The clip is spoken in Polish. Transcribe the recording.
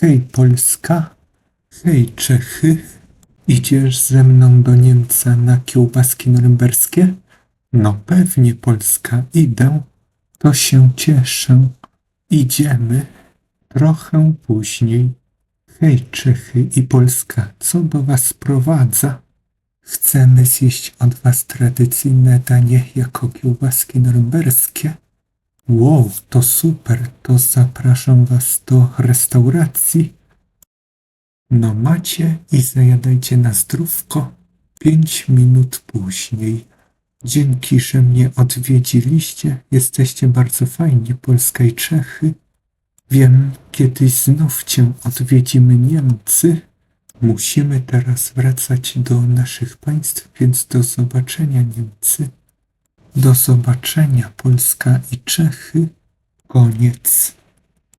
Hej Polska, hej Czechy, idziesz ze mną do Niemca na kiełbaski norymberskie? No pewnie Polska, idę, to się cieszę. Idziemy trochę później. Hej Czechy i Polska, co do was sprowadza? Chcemy zjeść od was tradycyjne danie jako kiełbaski norymberskie. Wow, to super, to zapraszam was do restauracji. No macie i zajadajcie na zdrówko. Pięć minut później. Dzięki, że mnie odwiedziliście. Jesteście bardzo fajni, Polska i Czechy. Wiem, kiedyś znów cię odwiedzimy Niemcy. Musimy teraz wracać do naszych państw, więc do zobaczenia Niemcy. Do zobaczenia Polska i Czechy. Koniec.